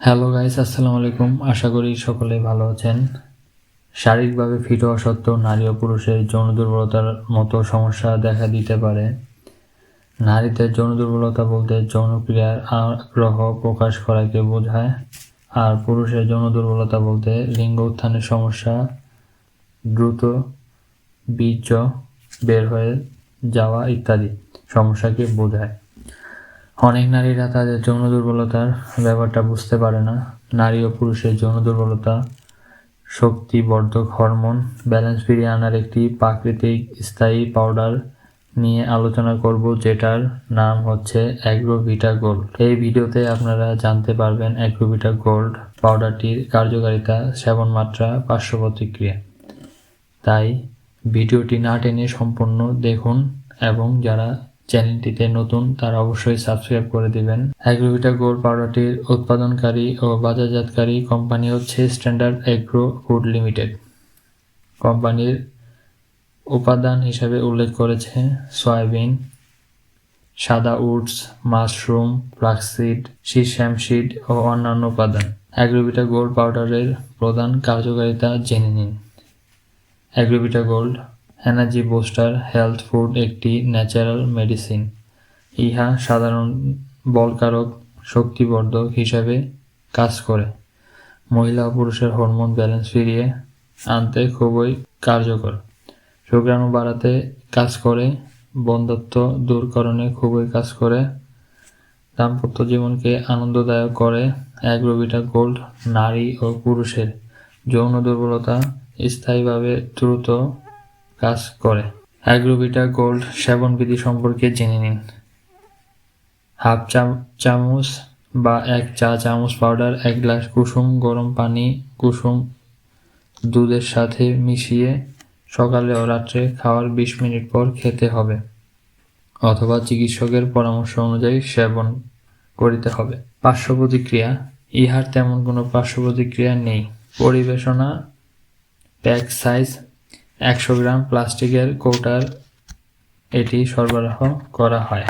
Hello guys আসসালামু আলাইকুম আশা করি সকলে ভালো আছেন। শারীরিকভাবে ফিট হওয়া সত্ত্বেও নারী ও পুরুষের যৌন দুর্বলতার মতো সমস্যা দেখা দিতে পারে। নারীদের যৌন দুর্বলতা বলতে যৌন ক্রিয়ার আগ্রহ প্রকাশ করাকে বোঝায়। আর পুরুষের যৌন দুর্বলতা বলতে লিঙ্গ উত্থানের সমস্যা, দ্রুত বীর্য বের হয়ে যাওয়া ইত্যাদি সমস্যাকে বোঝায়। অনেক নারীরা তাদের যৌন দুর্বলতার ব্যাপারটা বুঝতে পারে না। নারী ও পুরুষের যৌন দুর্বলতা শক্তিবর্ধক হরমোন ব্যালেন্স ফিরিয়ে আনার একটি প্রাকৃতিক স্থায়ী পাউডার নিয়ে আলোচনা করব, যেটার নাম হচ্ছে অ্যাগ্রোভিটা গোল্ড এই ভিডিওতে আপনারা জানতে পারবেন অ্যাগ্রোভিটা গোল্ড পাউডারটির কার্যকারিতা, সেবন মাত্রা, পার্শ্ব প্রতিক্রিয়া। তাই ভিডিওটি না টেনে সম্পূর্ণ দেখুন এবং যারা চ্যানেলটিতে নতুন, তারা অবশ্যই সাবস্ক্রাইব করে দিবেন। অ্যাগ্রোভিটা গোল্ড পাউডারটির উৎপাদনকারী ও বাজারজাতকারী কোম্পানি হচ্ছে স্ট্যান্ডার্ড অ্যাগ্রো ফুড লিমিটেড। কোম্পানির উপাদান হিসাবে উল্লেখ করেছে সয়াবিন, সাদা Woods, mushroom flaxseed seed seed ও অন্যান্য উপাদান। অ্যাগ্রোভিটা গোল্ড পাউডারের প্রধান কার্যকারিতা জেনে নিন। Agrovita gold energy booster health food একটি ন্যাচারাল মেডিসিন। ইহা সাধারণ বলকারক শক্তিবর্ধক হিসাবে কাজ করে। মহিলা ও পুরুষের হরমোন ব্যালেন্স ফিরিয়ে আনতে খুবই কার্যকর। শুক্রাণু বাড়াতে কাজ করে বন্ধত্ব দূরকরণে খুবই কাজ করে, দাম্পত্য জীবনকে আনন্দদায়ক করে অ্যাগ্রোভিটা গোল্ড, নারী ও পুরুষের যৌন দুর্বলতা স্থায়ীভাবে দ্রুত কাজ করে। অ্যাগ্রোভিটা গোল্ড সেবন বিধি সম্পর্কে জেনে নিন। হাফ চামচ বা এক চা চামচ পাউডার, এক গ্লাস কুসুম, গরম পানি, কুসুম দুধের সাথে মিশিয়ে সকালে ও রাত্রে খাওয়ার বিশ মিনিট পর খেতে হবে অথবা চিকিৎসকের পরামর্শ অনুযায়ী সেবন করিতে হবে। পার্শ্ব প্রতিক্রিয়া। ইহার তেমন কোনো পার্শ্ব প্রতিক্রিয়া নেই। পরিবেশনা প্যাক সাইজ একশো গ্রাম প্লাস্টিকের কৌটার এটি সরবরাহ করা হয়।